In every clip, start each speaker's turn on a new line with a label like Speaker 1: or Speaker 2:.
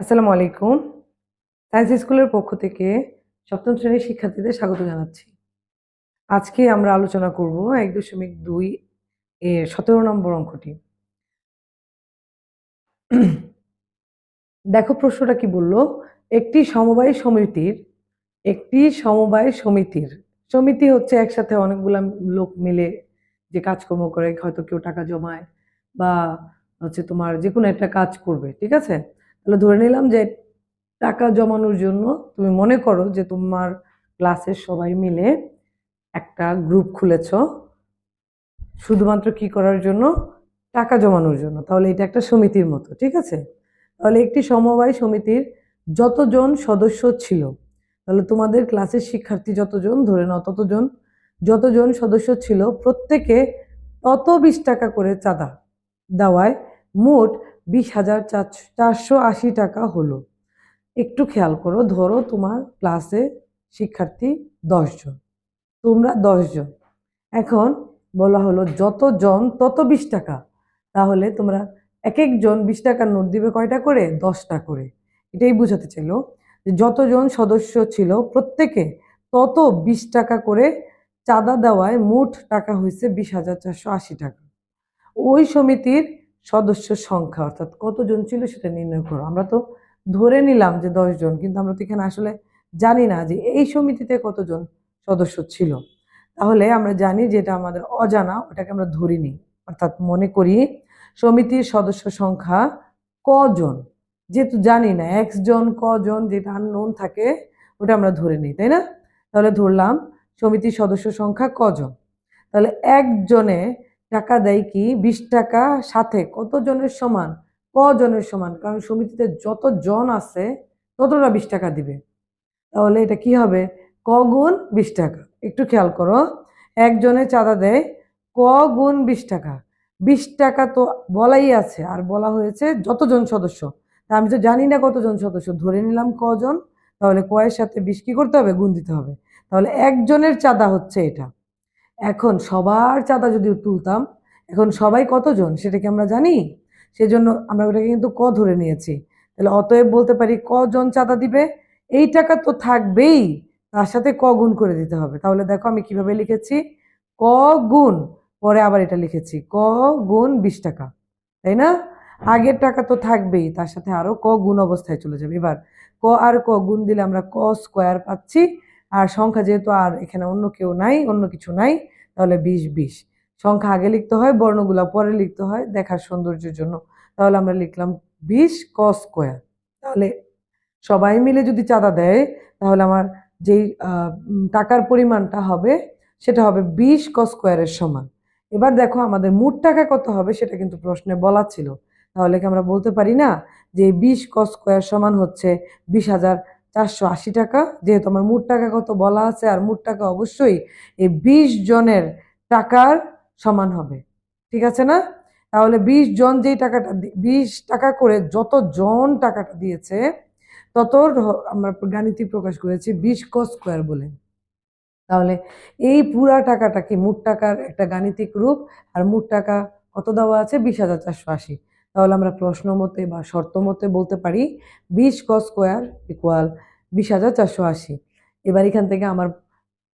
Speaker 1: আসসালামু আলাইকুম। সায়েন্স স্কুলের পক্ষ থেকে সপ্তম শ্রেণির শিক্ষার্থীদের স্বাগত জানাচ্ছি। আজকে আমরা আলোচনা করব এক দশমিক দুই এর সতেরো নম্বর অঙ্কটি। দেখো প্রশ্নটা কি বলল? একটি সমবায় সমিতির, একটি সমবায় সমিতির, সমিতি হচ্ছে একসাথে অনেকগুলা লোক মিলে যে কাজকর্ম করে, হয়তো কেউ টাকা জমায় বা হচ্ছে তোমার যে কোনো একটা কাজ করবে, ঠিক আছে? তাহলে ধরে নিলাম যে টাকা জমানোর জন্য তুমি মনে করো যে তোমার ক্লাসের সবাই মিলে একটা গ্রুপ খুলেছ, শুধুমাত্র কি করার জন্য? টাকা জমানোর জন্য। তাহলে এটা একটা সমিতির মতো, ঠিক আছে? তাহলে একটি সমবায় সমিতির যতজন সদস্য ছিল, তাহলে তোমাদের ক্লাসের শিক্ষার্থী যতজন, ধরে নাও ততজন, যতজন সদস্য ছিল, প্রত্যেকে তত বিশ টাকা করে চাঁদা দেওয়ায় মোট বিশ হাজার চারশো আশি টাকা হলো। একটু খেয়াল করো, ধরো তোমার ক্লাসে শিক্ষার্থী দশজন, তোমরা দশজন। এখন বলা হলো যতজন, তত বিশ টাকা। তাহলে তোমরা এক একজন বিশ টাকার নোট দিবে কয়টা করে? দশটা করে। এটাই বোঝাতে চাইলো যে যতজন সদস্য ছিল প্রত্যেকে তত বিশ টাকা করে চাঁদা দেওয়ায় মোট টাকা হয়েছে বিশ হাজার চারশো আশি টাকা। ওই সমিতির সদস্য সংখ্যা, অর্থাৎ কতজন ছিল সেটা নির্ণয় করো। আমরা তো ধরে নিলাম যে জন, কিন্তু আমরা তো এখানে আসলে জানি না যে এই সমিতিতে কতজন সদস্য ছিল। তাহলে আমরা জানি যে এটা আমাদের অজানা, ওটাকে আমরা ধরি নিই অর্থাৎ মনে করি সমিতির সদস্য সংখ্যা কজন? যেহেতু জানি না একজন কজন যেটা আননোন থাকে, ওটা আমরা ধরে নিই, তাই না? তাহলে ধরলাম সমিতির সদস্য সংখ্যা কজন? তাহলে একজনে টাকা দেয় কি? বিশ টাকা সাথে। কত জনের সমান? কজনের সমান? কারণ সমিতিতে যত জন আছে, ততটা বিশ টাকা দিবে। তাহলে এটা কি হবে? ক গুণ বিশ টাকা। একটু খেয়াল করো। একজনে চাঁদা দেয় ক গুণ বিশ টাকা। বিশ টাকা তো বলাই আছে, আর বলা হয়েছে যতজন সদস্য। তা আমি তো জানি না কতজন সদস্য। ধরে নিলাম কজন। তাহলে কয়ের সাথে বিশ কি করতে হবে? গুণ দিতে হবে। তাহলে একজনের চাঁদা হচ্ছে এটা। এখন সবার চাঁদা যদি তুলতাম, এখন সবাই কতজন সেটা কি আমরা জানি? সেজন্য আমরা ওটাকে কিন্তু ক ধরে নিয়েছি। তাহলে অতএব বলতে পারি কজন চাঁদা দিবে? এই টাকা তো থাকবেই, তার সাথে ক গুণ করে দিতে হবে। তাহলে দেখো আমি কীভাবে লিখেছি? ক গুণ, পরে আবার এটা লিখেছি, ক গুণ বিশ টাকা, তাই না? আগের টাকা তো থাকবেই, তার সাথে আরও ক গুণ অবস্থায় চলে যাবে। এবার ক আর ক গুণ দিলে আমরা ক স্কোয়ার পাচ্ছি আর সংখ্যা যেহেতু আর এখানে অন্য কেউ নাই, অন্য কিছু নাই, তাহলে বিশ বিশ। সংখ্যা আগে লিখতে হয়, বর্ণগুলা পরে লিখতে হয়, দেখার সৌন্দর্যের জন্য। তাহলে আমরা লিখলাম বিশ ক স্কোয়ার তাহলে সবাই মিলে যদি চাঁদা দেয়, তাহলে আমার যেই টাকার পরিমাণটা হবে, সেটা হবে বিশ ক স্কোয়ারের সমান। এবার দেখো আমাদের মোট টাকা কত হবে, সেটা কিন্তু প্রশ্নে বলা ছিল। তাহলে কি আমরা বলতে পারি না যে বিশ ক স্কোয়ার সমান হচ্ছে বিশ হাজার চারশো আশি টাকা, যেহেতু আমার মোট টাকা কত বলা আছে, আর মোট টাকা অবশ্যই এই বিশ জনের টাকার সমান হবে। ঠিক আছে না? তাহলে বিশ জন যেই টাকাটা বিশ টাকা করে যত জন টাকাটা দিয়েছে, তত আমরা গাণিতিক প্রকাশ করেছি বিশ ক স্কোয়ার বলে। তাহলে এই পুরা টাকাটা কি মোট টাকার একটা গাণিতিক রূপ? আর মোট টাকা কত দেওয়া আছে? বিশ হাজার চারশো আশি। তাহলে আমরা প্রশ্ন মতে বা শর্ত মতে বলতে পারি বিশ ক স্কোয়ার ইকুয়াল বিশ হাজার চারশো আশি। এবার এখান থেকে আমার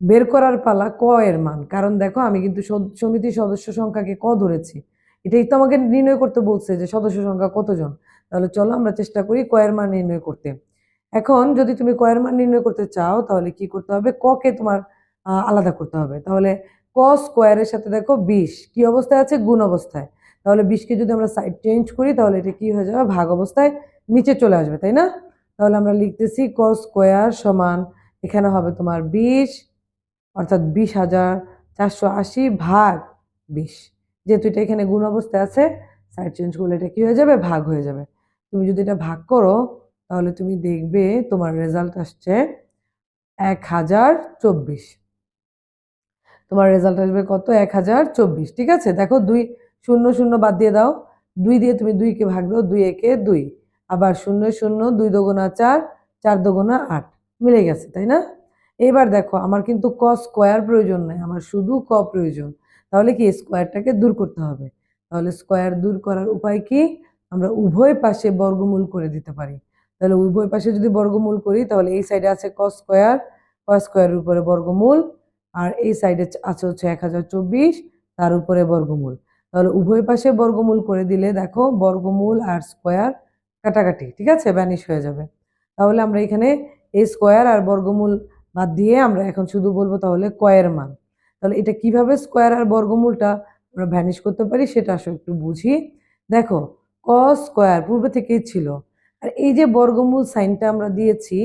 Speaker 1: বের করার পালা ক এর মান। কারণ দেখো আমি কিন্তু সমিতির সদস্য সংখ্যাকে ক ধরেছি। এটাই তো আমাকে নির্ণয় করতে বলছে যে সদস্য সংখ্যা কতজন। তাহলে চলো আমরা চেষ্টা করি কয়ের মান নির্ণয় করতে। এখন যদি তুমি কয়ের মান নির্ণয় করতে চাও, তাহলে কি করতে হবে? ক কে তোমার আলাদা করতে হবে। তাহলে ক স্কোয়ারের সাথে দেখো বিশ। কি অবস্থায় আছে? গুণ অবস্থায়। তাহলে বিশকে যদি আমরা সাইড চেঞ্জ করি, তাহলে এটা কি হয়ে যাবে? ভাগ অবস্থায় নিচে চলে আসবে, তাই না? তাহলে আমরা লিখতেছি ক স্কোয়ার সমান এখানে হবে তোমার বিশ, অর্থাৎ বিশ হাজার চারশো আশি ভাগ বিশ। যেহেতু এটা এখানে গুণ অবস্থায় আছে সাইড চেঞ্জ করলে এটা কী হয়ে যাবে? ভাগ হয়ে যাবে। তুমি যদি এটা ভাগ করো, তাহলে তুমি দেখবে তোমার রেজাল্ট আসছে এক হাজার চব্বিশ। তোমার রেজাল্ট আসবে কত? এক হাজার চব্বিশ, ঠিক আছে? দেখো দুই শূন্য শূন্য বাদ দিয়ে দাও। দুই দিয়ে তুমি দুইকে ভাগ দাও, দুই একে দুই। আবার শূন্য শূন্য দুই দোগুণা চার চার দোগুণা আট। মিলে গেছে, তাই না? এবার দেখো, আমার কিন্তু ক স্কোয়ার প্রয়োজন নাই, আমার শুধু ক প্রয়োজন। তাহলে কি স্কোয়ারটাকে দূর করতে হবে? তাহলে স্কোয়ার দূর করার উপায় কি? আমরা উভয় পাশে বর্গমূল করে দিতে পারি। তাহলে উভয় পাশে যদি বর্গমূল করি, তাহলে এই সাইডে আছে ক স্কোয়ার, ক স্কোয়ারের উপরে বর্গমূল, আর এই সাইডে আছে হচ্ছে এক হাজার চব্বিশ, তার উপরে বর্গমূল। তাহলে উভয় পাশে বর্গমূল করে দিলে দেখো বর্গমূল আর স্কোয়ার কাটাকাটি, ঠিক আছে? ব্যানিশ হয়ে যাবে। তাহলে আমরা এখানে এই স্কোয়ার আর বর্গমূল বাদ দিয়ে আমরা এখন শুধু বলব তাহলে কয়ের মান। তাহলে এটা কীভাবে স্কোয়ার আর বর্গমূলটা আমরা ভ্যানিশ করতে পারি সেটা আসলে একটু বুঝি। দেখো, ক স্কোয়ার পূর্বে থেকেই ছিল। আর এই যে বর্গমূল সাইনটা আমরা দিয়েছি,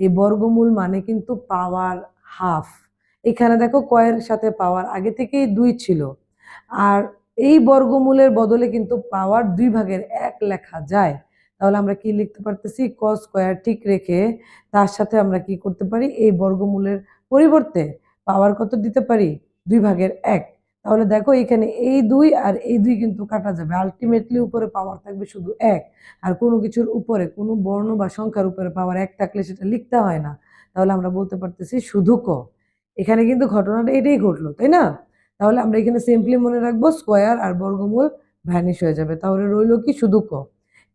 Speaker 1: এই বর্গমূল মানে কিন্তু পাওয়ার হাফ। এখানে দেখো কয়ের সাথে পাওয়ার আগে থেকেই দুই ছিল। আর এই বর্গমূলের বদলে কিন্তু পাওয়ার দুই ভাগের এক লেখা যায়। তাহলে আমরা কি লিখতে পারতেছি? ক স্কোয়ার ঠিক রেখে তার সাথে আমরা কি করতে পারি? এই বর্গমূলের পরিবর্তে পাওয়ার কত দিতে পারি? দুই ভাগের এক। তাহলে দেখো এখানে এই দুই আর এই দুই কিন্তু কাটা যাবে। আলটিমেটলি উপরে পাওয়ার থাকবে শুধু এক। আর কোনো কিছুর উপরে, কোনো বর্ণ বা সংখ্যার উপরে পাওয়ার এক থাকলে সেটা লিখতে হয় না। তাহলে আমরা বলতে পারতেছি শুধু ক। এখানে কিন্তু ঘটনাটা এটাই ঘটলো, তাই না? তাহলে আমরা এখানে সিম্পলি মনে রাখব স্কোয়ার আর বর্গমূল ভ্যানিশ হয়ে যাবে। তাহলে রইল কি? শুধু ক।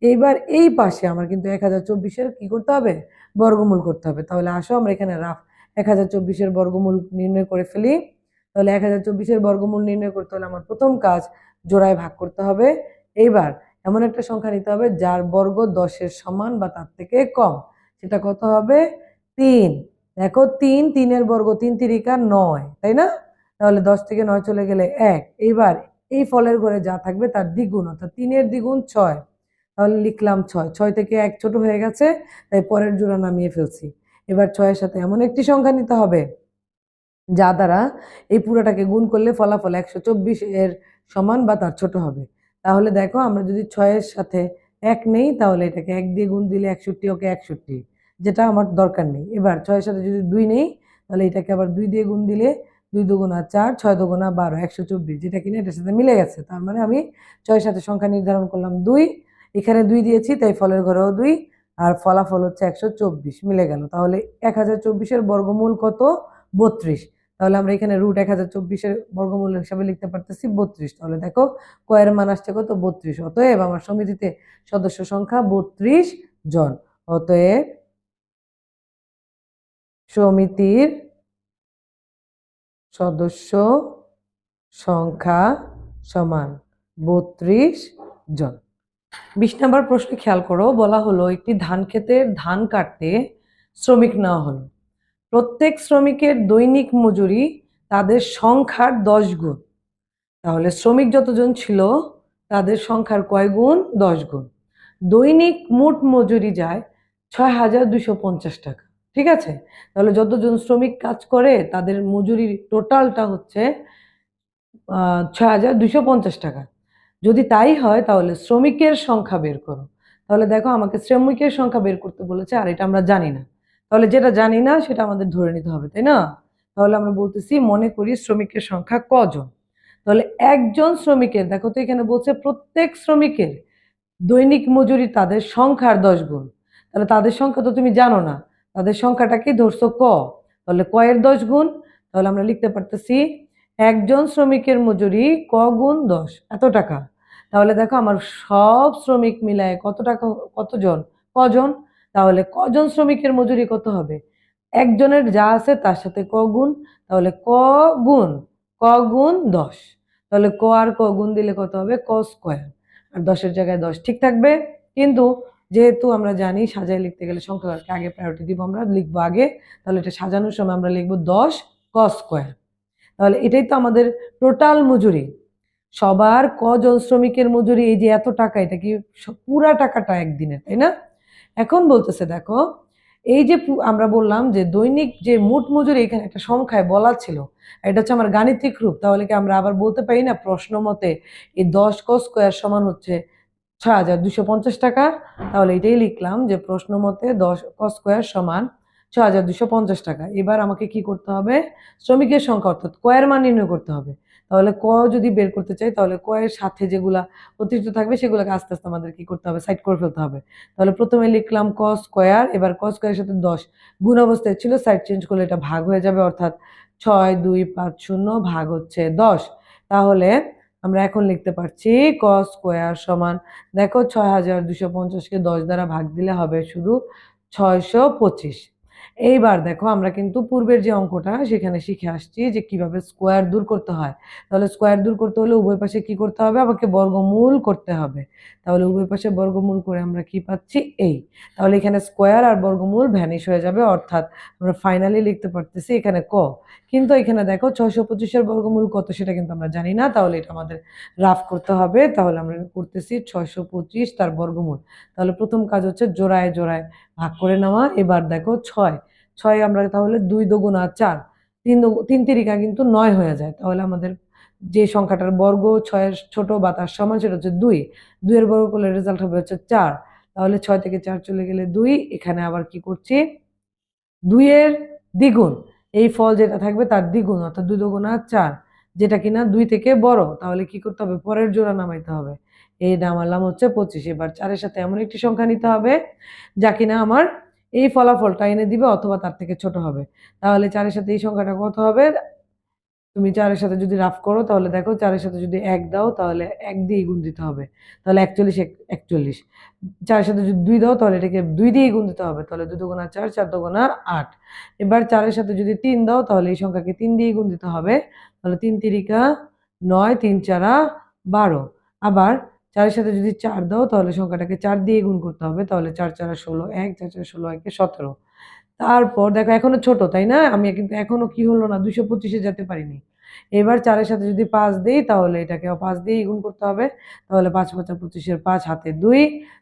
Speaker 1: এইবার এই পাশে আমার কিন্তু এক হাজার চব্বিশের কী করতে হবে? বর্গমূল করতে হবে। তাহলে আসো, আমরা এখানে রাফ এক হাজার চব্বিশের বর্গমূল নির্ণয় করে ফেলি। তাহলে এক হাজার চব্বিশের বর্গমূল নির্ণয় করতে হলে আমার প্রথম কাজ জোড়ায় ভাগ করতে হবে। এইবার এমন একটা সংখ্যা নিতে হবে যার বর্গ দশের সমান বা তার থেকে কম। সেটা কত হবে? তিন। দেখো, তিন, তিনের বর্গ তিন তিরিকা নয়, তাই না? তাহলে দশ থেকে নয় চলে গেলে এক। এইবার এই ফলের ঘরে যা থাকবে তার দ্বিগুণ, অর্থাৎ তিনের দ্বিগুণ ছয়। তাহলে লিখলাম ছয়। ছয় থেকে এক ছোট হয়ে গেছে, তাই পরের জোড়া নামিয়ে ফেলছি। এবার ছয়ের সাথে এমন একটি সংখ্যা নিতে হবে, যা দ্বারা এই পুরোটাকে গুণ করলে ফলাফল একশো চব্বিশ এর সমান বা তার ছোট হবে। তাহলে দেখো, আমরা যদি ছয়ের সাথে এক নেই, তাহলে এটাকে এক দিয়ে গুণ দিলে একষট্টি, ওকে একষট্টি, যেটা আমার দরকার নেই। এবার ছয়ের সাথে যদি দুই নেই, তাহলে এটাকে আবার দুই দিয়ে গুণ দিলে দুই দুগুণা চার, ছয় দুগুণা বারো, একশো চব্বিশ, যেটা কিনা এটার সাথে মিলে গেছে। তার মানে আমি ছয়ের সাথে সংখ্যা নির্ধারণ করলাম দুই, এখানে দুই দিয়েছি, তাই ফলের ঘরেও দুই, আর ফলাফল হচ্ছে একশো চব্বিশ, মিলে গেল। তাহলে এক হাজার চব্বিশের বর্গমূল কত? বত্রিশ। তাহলে আমরা এখানে রুট এক হাজার চব্বিশের বর্গমূল হিসাবে লিখতে পারতেছি বত্রিশ। তাহলে দেখো কয়ের মান আসছে কত? বত্রিশ। অতএব আমার সমিতিতে সদস্য সংখ্যা বত্রিশ জন। অতএব সমিতির সদস্য সংখ্যা সমান বত্রিশ জন। বিশ নম্বর প্রশ্নে খেয়াল করো, বলা হলো একটি ধান ক্ষেতের ধান কাটতে শ্রমিক নেওয়া হলো। প্রত্যেক শ্রমিকের দৈনিক মজুরি তাদের সংখ্যার দশ গুণ। তাহলে শ্রমিক যতজন ছিল, তাদের সংখ্যার কয় গুণ? দশ গুণ। দৈনিক মোট মজুরি যায় ছয় হাজার দুশো পঞ্চাশ টাকা। ঠিক আছে? তাহলে যতজন শ্রমিক কাজ করে, তাদের মজুরির টোটালটা হচ্ছে ছয় হাজার দুশো পঞ্চাশ টাকা। যদি তাই হয়, তাহলে শ্রমিকের সংখ্যা বের করো। তাহলে দেখো, আমাকে শ্রমিকের সংখ্যা বের করতে বলেছে, আর এটা আমরা জানি না। তাহলে যেটা জানি না, সেটা আমাদের ধরে নিতে হবে, তাই না? তাহলে আমরা বলতেছি, মনে করি শ্রমিকের সংখ্যা কজন? তাহলে একজন শ্রমিকের, দেখো তো এখানে বলছে, প্রত্যেক শ্রমিকের দৈনিক মজুরি তাদের সংখ্যার দশ গুণ। তাহলে তাদের সংখ্যা তো তুমি জানো না। তাদের সংখ্যাটাকে ধরছো ক। তাহলে কয়ের দশ গুণ, তাহলে আমরা লিখতে পারতেছি একজন শ্রমিকের মজুরি ক গুণ দশ। এত টাকা। তাহলে দেখো আমার সব শ্রমিক মিলায় কত টাকা, কতজন? কজন? তাহলে কজন শ্রমিকের মজুরি কত হবে? একজনের যা আছে তার সাথে ক গুণ, তাহলে ক গুণ ক গুণ দশ। তাহলে ক আর ক গুণ দিলে কত হবে? ক স্কোয়ার। আর দশের জায়গায় দশ ঠিক থাকবে? কিন্তু যেহেতু আমরা জানি সাজায় লিখতে গেলে সংখ্যাকে আগে প্রায়োরিটি দিব আমরা, লিখব আগে, তাহলে এটা সাজানোর সময় আমরা লিখব দশ ক স্কোয়ার তাহলে এটাই তো আমাদের টোটাল মজুরি। সবার কজন শ্রমিকের মজুরি, এই যে এত টাকা, এটা কি পুরা টাকাটা একদিনের, তাই না? এখন বলতেছে, দেখো, এই যে আমরা বললাম যে দৈনিক যে মোট মজুরি, এখানে একটা সংখ্যায় বলা ছিল, এটা হচ্ছে আমার গাণিতিক রূপ, তাহলে কি আমরা আবার বলতে পারি না প্রশ্ন মতে এই দশ ক স্কোয়ার সমান হচ্ছে ছয় হাজার দুশো পঞ্চাশ টাকা। তাহলে এটাই লিখলাম যে প্রশ্ন মতে দশ ক স্কোয়ার সমান ছ হাজার দুশো পঞ্চাশ টাকা। এবার আমাকে কি করতে হবে? শ্রমিকের সংখ্যা অর্থাৎ কয়ের মান নির্ণয় করতে হবে। তাহলে ক যদি বের করতে চাই, তাহলে কয়ের সাথে যেগুলা অতিরিক্ত থাকবে, সেগুলোকে আস্তে আস্তে আমাদের কি করতে হবে? সাইড করে ফেলতে হবে। তাহলে প্রথমে লিখলাম ক স্কোয়ার, এবার ক স্কোয়ারের সাথে দশ গুণ অবস্থায় ছিল, সাইড চেঞ্জ করলে এটা ভাগ হয়ে যাবে, অর্থাৎ ছয় দুই পাঁচ শূন্য ভাগ হচ্ছে দশ। তাহলে আমরা এখন লিখতে পারছি ক স্কোয়ার সমান, দেখো ছয় হাজার দুশো পঞ্চাশকে দশ দ্বারা ভাগ দিলে হবে শুধু ছয়শো পঁচিশ। এইবার দেখো, আমরা কিন্তু পূর্বের যে অঙ্কটা সেখানে শিখে আসছি যে কীভাবে স্কোয়ার দূর করতে হয়। তাহলে স্কোয়ার দূর করতে হলে উভয় পাশে কি করতে হবে? আমাকে বর্গমূল করতে হবে। তাহলে উভয় পাশে বর্গমূল করে আমরা কি পাচ্ছি? এই। তাহলে এখানে স্কোয়ার আর বর্গমূল ভ্যানিশ হয়ে যাবে, অর্থাৎ আমরা ফাইনালি লিখতে পারতেছি এখানে ক। কিন্তু এখানে দেখো, ছয়শো পঁচিশের বর্গমূল কত সেটা কিন্তু আমরা জানি না, তাহলে এটা আমাদের রাফ করতে হবে। তাহলে আমরা করতেছি ছয়শো পঁচিশ তার বর্গমূল। তাহলে প্রথম কাজ হচ্ছে জোড়ায় জোড়ায় ভাগ করে নেওয়া। এবার দেখো ছয়। ছয় আমরা তাহলে দুই দোগুণা চার। তিন তিন তিরিকা কিন্তু নয় হয়ে যায়। তাহলে আমাদের যে সংখ্যাটার বর্গ ছয়ের ছোট বা তার সমান সেটা হচ্ছে দুই। দুইয়ের বর্গ করলে রেজাল্ট হবে হচ্ছে চার। তাহলে ছয় থেকে চার চলে গেলে দুই। এখানে আবার কি করছি? দুইয়ের দ্বিগুণ। এই ফল যেটা থাকবে তার দ্বিগুণ, অর্থাৎ দুই দুগুণা চার। যেটা কিনা দুই থেকে বড়। তাহলে কি করতে হবে? পরের জোড়া নামাইতে হবে। এই নামালাম হচ্ছে পঁচিশ। এবার চারের সাথে এমন একটি সংখ্যা নিতে হবে যা কিনা আমার এই ফলাফলটা এনে দিবে অথবা তার থেকে ছোট হবে। তাহলে চারের সাথে এই সংখ্যাটা কত হবে? তুমি চারের সাথে যদি রাফ করো, তাহলে দেখো চারের সাথে যদি এক দাও, তাহলে এক দিয়ে গুণ দিতে হবে। তাহলে একচল্লিশ, এক- একচল্লিশ। চারের সাথে যদি দুই দাও, তাহলে এটাকে দুই দিয়ে গুণ দিতে হবে। তাহলে দুই দুগুণা চার চার দুগুণা আট। এবার চারের সাথে যদি তিন দাও, তাহলে এই সংখ্যাকে তিন দিয়ে গুণ দিতে হবে। তাহলে তিন তিরিকা নয়, তিন চারা বারো। আবার চারের সাথে যদি চার দাও, তাহলে সংখ্যাটাকে চার দিয়ে গুণ করতে হবে। তাহলে চার চারা ষোলো, এক, চার চার ষোলো, একে সতেরো। তারপর দেখো এখনও ছোট, তাই না? আমি কিন্তু এখনও কি হলো না, দুশো পঁচিশে যেতে পারিনি। এবার চারের সাথে যদি পাঁচ দিই, তাহলে এটাকে পাঁচ দিয়ে গুণ করতে হবে। তাহলে পাঁচ পাঁচা পঁচিশের পাঁচ, হাতে দুই,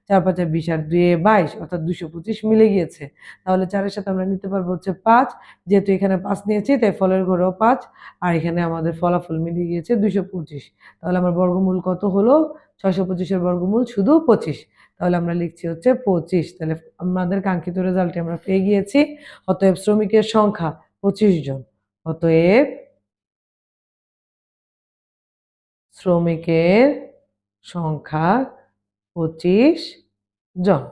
Speaker 1: চার পাঁচা বিশ আর দুই বাইশ, অর্থাৎ দুশো পঁচিশ মিলে গিয়েছে। তাহলে চারের সাথে আমরা নিতে পারব হচ্ছে পাঁচ, যেহেতু এখানে পাঁচ নিয়েছি, তাই ফলের ঘরেও পাঁচ, আর এখানে আমাদের ফলাফল মিলে গিয়েছে দুশো পঁচিশ। তাহলে আমার বর্গমূল কত হলো? ছয়শো পঁচিশের বর্গমূল শুধু পঁচিশ। তাহলে আমরা লিখছি হচ্ছে পঁচিশ। তাহলে আমাদের কাঙ্ক্ষিত রেজাল্টে আমরা পেয়ে গিয়েছি। অতএব শ্রমিকের সংখ্যা পঁচিশ জন। অতএব শ্রমিকের সংখ্যা পঁচিশ জন।